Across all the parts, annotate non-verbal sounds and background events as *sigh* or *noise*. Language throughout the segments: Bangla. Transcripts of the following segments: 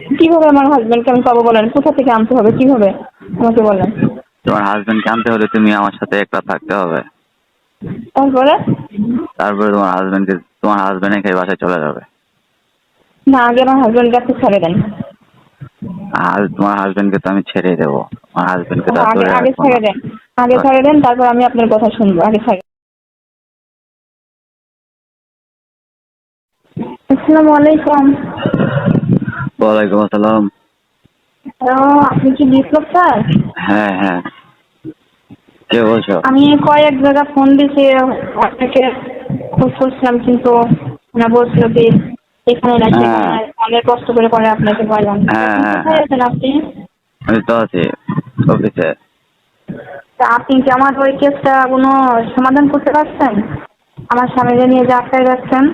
কীভাবে আমার হাজবেন্ডকে আমি পাবো বলেন? কোথা থেকে আনতে হবে? কীভাবে? আমাকে বলেন। তোমার হাজবেন্ডকে আনতে হলে তুমি আমার সাথে একটা থাকতে হবে। তারপরে? তারপরে তোমার হাজবেন্ডকে তোমার হাজবেন্ড এখানে বাসায় চলে যাবে। না আগে আমার হাজবেন্ডকে আপনি ছেড়ে দেন। আর তোমার হাজবেন্ডকে তো আমি ছেড়ে দেবো। আমার হাজবেন্ডকে তো আগে আগে ছেড়ে দেন। আগে ছেড়ে দেন তারপর আমি আপনার কথা শুনব। আগে ছেড়ে আসসালামু আলাইকুম। ওয়ালাইকুম আসসালাম। আপনি কি বিপ্লব স্যার হ্যাঁ হ্যাঁ। কে বলছো? আমি কয়েক জায়গা ফোন দিয়েছি আপনাকে খোঁজ করছিলাম কিন্তু ওনা বলছিল যে এখানে না হ্যাঁ। অনেক কষ্ট করে পরে আপনাকে পাইলাম। হ্যাঁ, হ্যাঁ, কোথায় আছেন আপনি? আমি তো আছি অফিসে তা আপনি কি আমার ওই কেসটা কোনো সমাধান করতে পারছেন? আমার স্বামীকে নিয়ে যে আটকায় যাচ্ছেন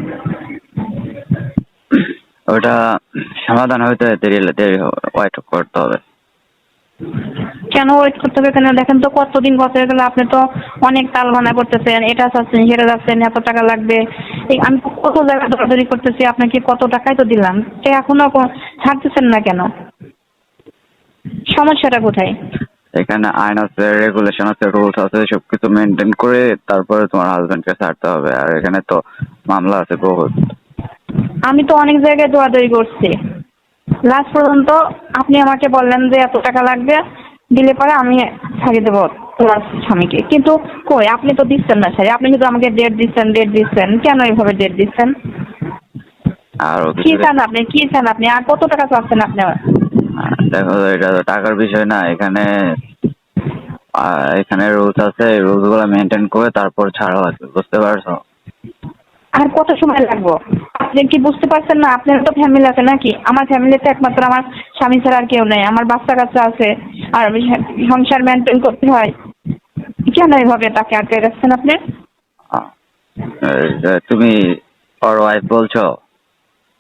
ওটা সমাধান হইতে দেরি দেরি ওয়েট করতে হবে। কেন ওয়েট করতে হবে কেন? দেখেন তো কতদিন কত হয়ে গেল আপনি তো অনেক তাল বানা করতেছেন এটা চাচ্ছেন সেটা যাচ্ছেন এত টাকা লাগবে। এই আমি কত জায়গা দৌড়াদৌড়ি করতেছি আপনাকে কত টাকাই তো দিলাম। সে এখনও ছাড়তেছেন না কেন? সমস্যাটা কোথায়? এখানে আইন আছে রেগুলেশন আছে রুলস আছে সবকিছু মেনটেন করে তারপরে তোমার হাজবেন্ডকে ছাড়তে হবে। আর এখানে তো মামলা আছে বহুত। আমি তো অনেক জায়গায় দৌড়াদৌড়ি করছি। লাস্ট পর্যন্ত আপনি আমাকে বললেন যে এত টাকা লাগবে দিলে পরে আমি ছাড়িয়ে দেবো তোমার স্বামীকে। কিন্তু কই আপনি তো দিচ্ছেন না স্যার আপনি শুধু আমাকে ডেট দিচ্ছেন ডেট দিচ্ছেন। কেন এইভাবে ডেট দিচ্ছেন? আর কি চান আপনি? কি চান আপনি? আর কত টাকা চাচ্ছেন আপনি দেখো এটা তো টাকার বিষয় না। এখানে এখানে রুলস আছে। রুলসগুলো মেনটেন করে তারপর ছাড়া লাগবে বুঝতে পারছ? আর কত সময় লাগবো? আপনি কি বুঝতে পারছেন না? আপনার তো ফ্যামিলি আছে নাকি? আমার ফ্যামিলিতে একমাত্র আমার স্বামী ছাড়া আর কেউ নেই। আমার বাচ্চা কাচ্চা আছে। আর আমি সংসার মেনটেন করতে হয়। কেন এইভাবে তাকে আটকে রাখছেন আপনি? তুমি ওর ওয়াইফ বলছো?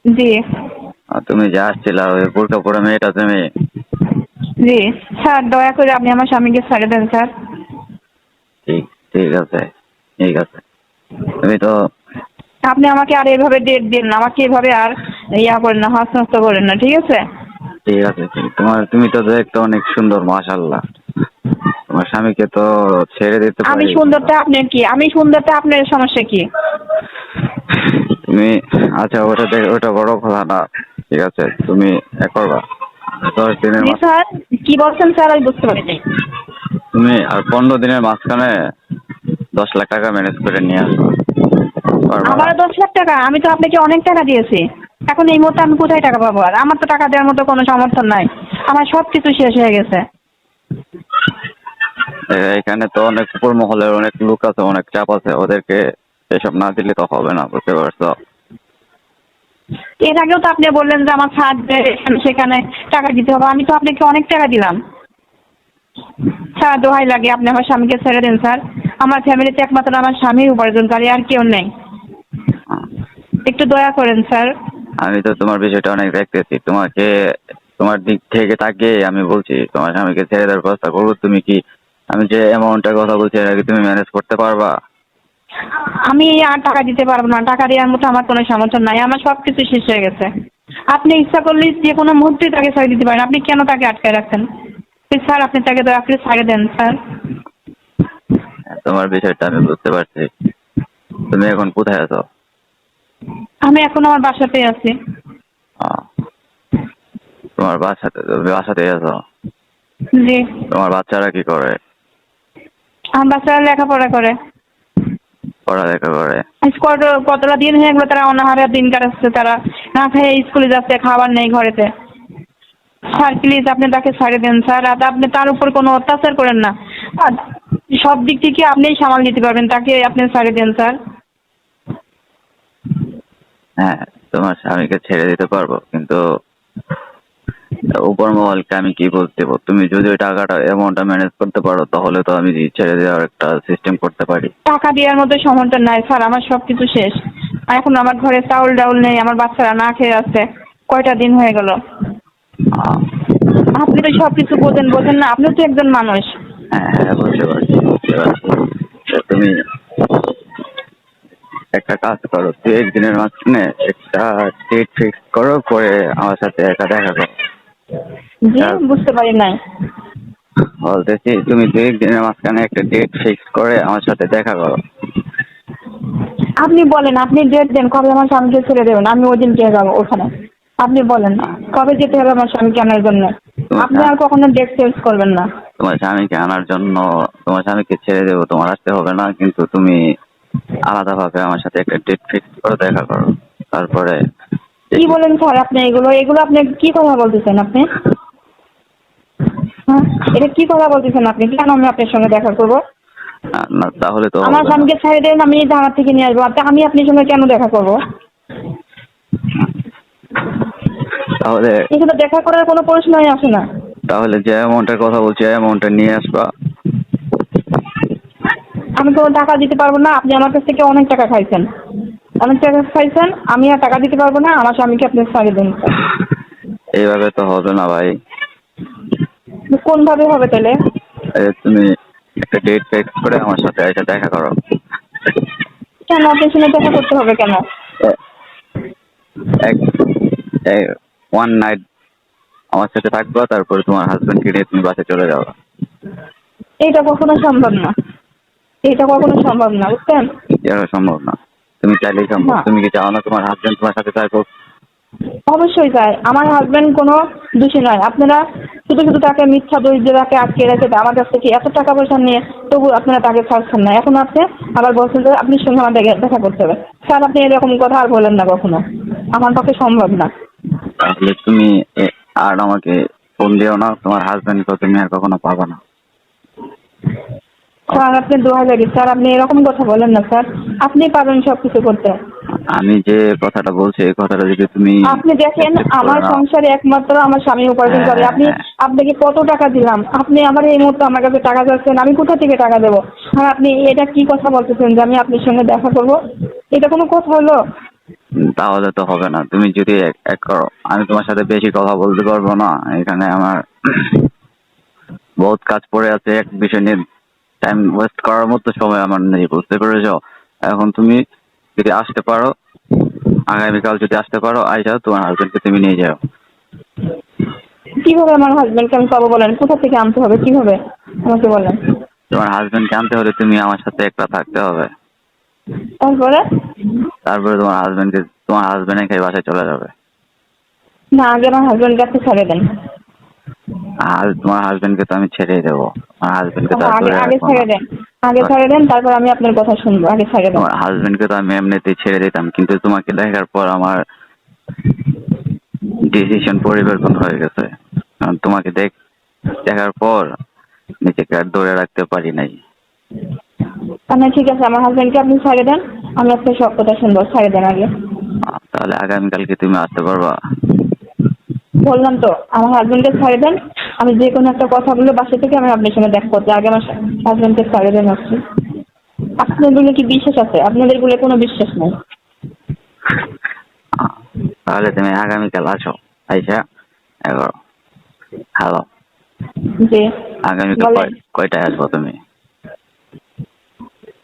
জি। তুমি যে আসছিলা ওই বোরকা পরে মেয়েটা তুমি? জি। স্যার দয়া করে আপনি আমার স্বামীকে ছেড়ে দেন স্যার। ঠিক ঠিক আছে ঠিক আছে। তুমি তো আপনি আমাকে আর এভাবে ডেট দিন না আমাকে এভাবে আর ইয়া করেন না হাসনস্ত করেন না ঠিক আছে? ঠিক আছে তোমার তুমি তো দেখতে অনেক সুন্দর মাশাল্লাহ তোমার স্বামীকে তো ছেড়ে দিতে আমি সুন্দরটা আপনার কি? আমি সুন্দরটা আপনার সমস্যা কি? তুমি আচ্ছা ওটা দেখ ওটা বড় কথা না। ঠিক আছে তুমি এক করবা। দশ দিনের স্যার কি বলছেন স্যার আমি বুঝতে পারিনি তুমি আর পনেরো দিনের মাঝখানে দশ লাখ টাকা ম্যানেজ করে নিয়ে আসো আবারও দশ লাখ টাকা আমি তো আপনাকে অনেক টাকা দিয়েছি। এখন এই মুহূর্তে আমি কোথায় টাকা পাবো? আর আমার তো টাকা দেওয়ার মতো কোনো সমর্থন নাই। আমার সব কিছু শেষ হয়ে গেছে। এখানে তো অনেক উপর মহলের অনেক লোক আছে অনেক চাপ আছে। ওদেরকে এসব না দিলে তো হবে না বুঝতে পারছ? এর আগেও তো আপনি বললেন যে আমার থাকবে সেখানে টাকা দিতে হবে। আমি তো আপনাকে অনেক টাকা দিলাম। স্যার দোহাই লাগে। আপনি আমার স্বামীকে ছেড়ে দিন স্যার। আমার ফ্যামিলিতে একমাত্র আমার স্বামীর উপার্জনকারী আর কেউ নেই। একটু দয়া করেন স্যার। আমি তো তোমার বিষয়টা অনেক দেখতেছি। তোমাকে তোমার দিক থেকে তাকে আমি বলছি তোমার স্বামীকে ছেড়ে দেওয়ার ব্যবস্থা করব তুমি কি আমি যে অ্যামাউন্টের কথা বলছি এর আগে তুমি ম্যানেজ করতে পারবা? আমি আর টাকা দিতে পারব না। টাকা দেওয়ার মতো আমার কোনো সামর্থ্য নাই। আমার সব কিছু শেষ হয়ে গেছে। আপনি ইচ্ছা করলে যে কোনো মুহূর্তে তাকে ছেড়ে দিতে পারেন। আপনি কেন তাকে আটকে রাখছেন? স্যার আপনি তাকে দয়া করে ছেড়ে দেন স্যার। তোমার বিষয়টা আমি বুঝতে পারছি। তুমি এখন কোথায় আছো? আমি এখন আমার বাসাতেই আছি। তোমার বাসাতে বাসাতেই আছো? জি। তোমার বাচ্চারা কি করে? আমার বাচ্চারা লেখাপড়া করে। পড়ালেখা করে? কতটা দিন হয়ে গেলো তারা অনাহারে দিন কাটাচ্ছে তারা। না খেয়ে স্কুলে যাচ্ছে খাবার নেই ঘরেতে। স্যার প্লিজ আপনি তাকে ছাড়ে দেন। স্যার আর আপনি তার উপর কোনো অত্যাচার করেন না। সব দিক থেকে আপনিই সামাল দিতে পারবেন তাকে আপনি ছাড়ে দেন স্যার। হ্যাঁ তোমার স্বামীকে ছেড়ে দিতে পারব কিন্তু উপর মহলকে আমি কি বলতে তুমি যদি ওই টাকাটা অ্যামাউন্টটা ম্যানেজ করতে পারো তাহলে তো আমি ছেড়ে দেওয়ার একটা সিস্টেম করতে পারি। টাকা দেওয়ার মতো সমর্থন নাই স্যার আমার সব কিছু শেষ। আর এখন আমার ঘরে চাউল ডাউল নেই আমার বাচ্চারা না খেয়ে আছে কয়টা দিন হয়ে গেল। আপনি তো সব কিছু বোঝেন বোঝেন না আপনিও তো একজন মানুষ। হ্যাঁ হ্যাঁ বুঝতে পারছি বুঝতে পারছি। তুমি একটা কাজ করো দু একদিনের মাঝখানে একটা ডেট ফিক্স করো করে আমার সাথে একা দেখা করো। জি। বুঝতে পারি নাই। বলতেছি তুমি দু একদিনের মাঝখানে একটা ডেট ফিক্স করে আমার সাথে দেখা করো। আপনি বলেন আপনি ডেট দেন কবে আমার স্বামীকে ছেড়ে দেবেন? আমি ওই দিনকে যাব ওখানে। আপনি বলেন কবে যেতে হবে আমার স্বামীকে আনার জন্য? আপনি আর কখনো ডেট চেঞ্জ করবেন না। তোমার স্বামীকে আনার জন্য তোমার স্বামীকে ছেড়ে দেবো তোমার আসতে হবে না কিন্তু তুমি আলাদাভাবে আমার সাথে একটা ডেট ফিক্স করে দেখা করো। তারপরে কি বলেন স্যার আপনি এগুলো? এগুলো আপনি কি কথা বলতেছেন আপনি? হ্যাঁ এটা কি কথা বলতেছেন আপনি? কেন আমি আপনার সঙ্গে দেখা করব? না, তাহলে তো আমার। স্বামীকে ছেড়ে দেন আমি ঢাকা থেকে নিয়ে আসব। আপনি- আমি আপনার সঙ্গে কেন দেখা করব? তাহলে এখানে দেখা করার কোনো প্রশ্নই আসে না। তাহলে যে অ্যামাউন্টের কথা বলছি অ্যামাউন্টটা নিয়ে আসবা। আমি কোনো টাকা দিতে পারব না আপনি আমার কাছ থেকে অনেক টাকা খাইছেন। অনেক টাকা খাইছেন আমি আর টাকা দিতে পারব না আমার স্বামীকে আপনি ছাড়ে দিন। এইভাবে তো হবে না ভাই। কোন ভাবে হবে তাহলে? তুমি একটা ডেট ফিক্স করে আমার সাথে এসে দেখা করো। কেন? আপনার সঙ্গে দেখা করতে হবে কেন? এক ওয়ান নাইট আমার সাথে থাকবা তারপরে তোমার হাজবেন্ডকে নিয়ে তুমি বাসে চলে যাও এইটা কখনো সম্ভব না। এইটা কখনো সম্ভব না বুঝছেন? এটা সম্ভব না। তুমি চাইলেই সম্ভব। তুমি কি চাও না তোমার হাজবেন্ড তোমার সাথে থাকুক? অবশ্যই চাই। আমার হাজবেন্ড কোনো দোষী নয়। আপনারা শুধু শুধু তাকে মিথ্যা দোষ দিয়ে তাকে আটকে রেখে আমার কাছ থেকে এত টাকা পয়সা নিয়ে তবু আপনারা তাকে ছাড়ছেন না। এখন আপনি আবার বলছেন যে আপনি সঙ্গে আমার দেখা করতে হবে। স্যার আপনি এরকম কথা আর বলেন না কখনো। আমার পক্ষে সম্ভব না। তাহলে তুমি আর আমাকে ফোন দিও না। তোমার হাজবেন্ডকে তুমি আর কখনো পাবা না। স্যার আপনি দোয়া লাগে স্যার আপনি এরকম কথা বলেন না স্যার। আপনি পাবেন সব কিছু করতে। আমি যে কথাটা বলছি এই কথাটা যদি তুমি আপনি দেখেন আমার সংসারে একমাত্র আমার স্বামী উপার্জন করে। হ্যাঁ, আপনি হ্যাঁ। আপনাকে কত টাকা দিলাম? আপনি আমার এই মুহূর্তে আমার কাছে টাকা চাচ্ছেন আমি কোথা থেকে টাকা দেবো? আর আপনি এটা কি কথা বলতেছেন যে আমি আপনার সঙ্গে দেখা করব? এটা কোনো কথা হলো? তাহলে তো হবে না। তুমি যদি এক এক করো। আমি তোমার সাথে বেশি কথা বলতে পারব না। এখানে আমার *coughs* বহুত কাজ পড়ে আছে। এক বিষয় নিয়ে টাইম ওয়েস্ট করার মতো সময় আমার নেই বুঝতে পেরেছ? এখন তুমি যদি আসতে পারো আগামীকাল যদি আসতে পারো আইসা তোমার হাজবেন্ডকে তুমি নিয়ে যাও। কীভাবে আমার হাজবেন্ডকে আমি পাবো বলেন? কোথা থেকে আনতে হবে? কীভাবে? আমাকে বলেন। তোমার হাজবেন্ডকে আনতে হলে তুমি আমার সাথে একটা থাকতে হবে। তারপরে? তারপরে তোমার হাজবেন্ডকে তোমার হাজবেন্ড একাই বাসায় চলে যাবে। না আগে আমার হাজবেন্ড কাছে ছাড়ে দেন। আর তোমার হাজবেন্ডকে তো আমি ছেড়ে দেবো। আমার হাজবেন্ডকে তো আর আগে ধরে আগে রাখব ছেড়ে না। দেন আগে ছেড়ে দেন তারপর আমি আপনার কথা শুনব আগে ছেড়ে দেন। তোমার হাজবেন্ডকে তো আমি এমনিতেই ছেড়ে দিতাম কিন্তু তোমাকে দেখার পর আমার ডিসিশন পরিবর্তন হয়ে গেছে। কারণ তোমাকে দেখ দেখার পর নিজেকে আর ধরে রাখতে পারি নাই। তাহলে ঠিক আছে আমার হাজবেন্ডকে আপনি ছেড়ে দেন আমি আপনার সব কথা শুনব ছেড়ে দেন আগে। আহ, তাহলে আগামীকালকে তুমি আসতে পারবা। বললাম তো আমার হাজবেন্ডকে ছেড়ে দেন আমি যে কোনো একটা কথা বলে বাসা থেকে আমি আপনার সঙ্গে দেখা করতে আগে আমার হাজবেন্ডকে ছেড়ে দেন আপনি আপনাদের কি বিশ্বাস আছে? আপনাদের বলে কোনো বিশ্বাস নেই? তাহলে তুমি আগামীকাল আসো আইসা এগারো হ্যালো যে আগামীকাল। কয়টায় আসব তুমি?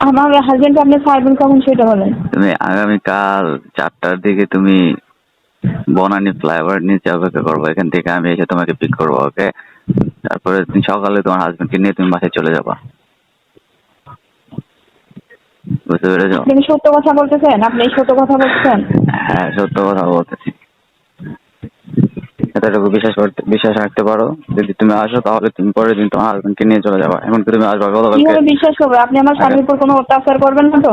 আমার হাজবেন্ড আপনি ছাড়বেন কখন সেটা বলেন? তুমি আগামীকাল চারটার দিকে তুমি বনানী ফ্লাইওভার নিচে অপেক্ষা করব এখান থেকে আমি এসে তোমাকে পিক করব ওকে তারপরে তুমি সকালে তোমার হাজবেন্ডকে নিয়ে তুমি বাসায় চলে যাবা। বুঝতে পেরেছ? আপনি সত্য কথা বলতেছেন? আপনি সত্য কথা বলছেন হ্যাঁ সত্য কথা বলতেছি। এতটুকু বিশ্বাস করতে বিশ্বাস রাখতে পারো। যদি তুমি আসো তাহলে তুমি পরের দিন তোমার হাজবেন্ডকে নিয়ে চলে যাবা। এমনকি তুমি আসবা গতকালকে। কীভাবে বিশ্বাস করবে? আপনি আমার স্বামীর উপর কোনো অত্যাচার করবেন না তো?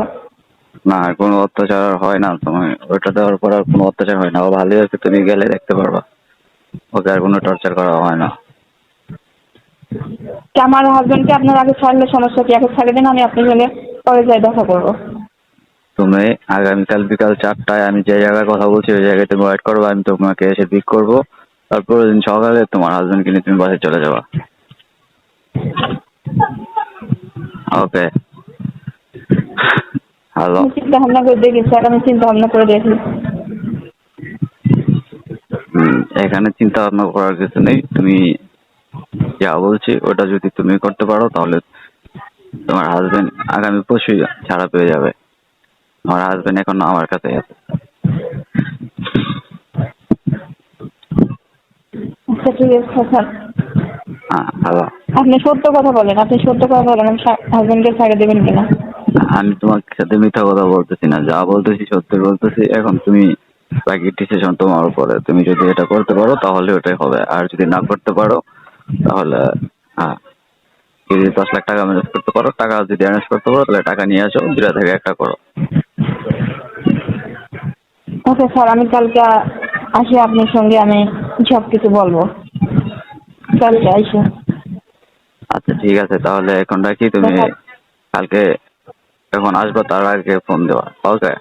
না কোনো অত্যাচার হয় না তুমি ওইটা দেওয়ার পর আর কোনো অত্যাচার হয় না। ও ভালোই আছে তুমি গেলে দেখতে পারবা। ওকে আর কোনো টর্চার করা হয় না। কি আমার হাজবেন্ডকে আপনার আগে ছাড়লে সমস্যা কি? আগে ছাড়ে দেন আমি আপনার সঙ্গে পরে যাই দেখা করব। তুমি আগামীকাল বিকাল চারটায় আমি যে জায়গায় কথা বলছি ওই জায়গায় তুমি ওয়েট করব আমি তোমাকে এসে পিক করব। তারপর দিন সকালে তোমার হাজবেন্ডকে নিয়ে তুমি বাসায় চলে যাবা। ওকে হ্যালো চিন্তা ভাবনা করে দেখি স্যার আমি চিন্তা ভাবনা করে দেখি। এখানে চিন্তা ভাবনা করার কিছু নেই। তুমি যা বলছি ওটা যদি তুমি করতে পারো তাহলে তোমার হাজবেন্ড আগামী পরশুই ছাড়া পেয়ে যাবে। আমার হাজবেন্ড এখন আমার কাছে আছে। আচ্ছা ঠিক আছে স্যার। হ্যাঁ হ্যালো আপনি সত্য কথা বলেন আপনি সত্য কথা বলেন হাজবেন্ডকে ছাড়ে দেবেন কিনা? আমি তোমার সাথে মিথ্যা কথা বলতেছি না। যা বলতেছি সত্যি বলতেছি এখন তুমি বাকি ডিসিশন তোমার উপরে। তুমি যদি এটা করতে পারো তাহলে ওটাই হবে। আর যদি না করতে পারো তাহলে হ্যাঁ। যদি দশ লাখ টাকা ম্যানেজ করতে পারো টাকা যদি অ্যারেঞ্জ করতে পারো তাহলে টাকা নিয়ে আসো দুটা থেকে একটা করো। ওকে স্যার আমি কালকে আসি আপনার সঙ্গে আমি সব কিছু বলব। কালকে আসি। আচ্ছা ঠিক আছে তাহলে এখন রাখি। তুমি কালকে যখন আসব তার আগে ফোন দেওয়া ওকে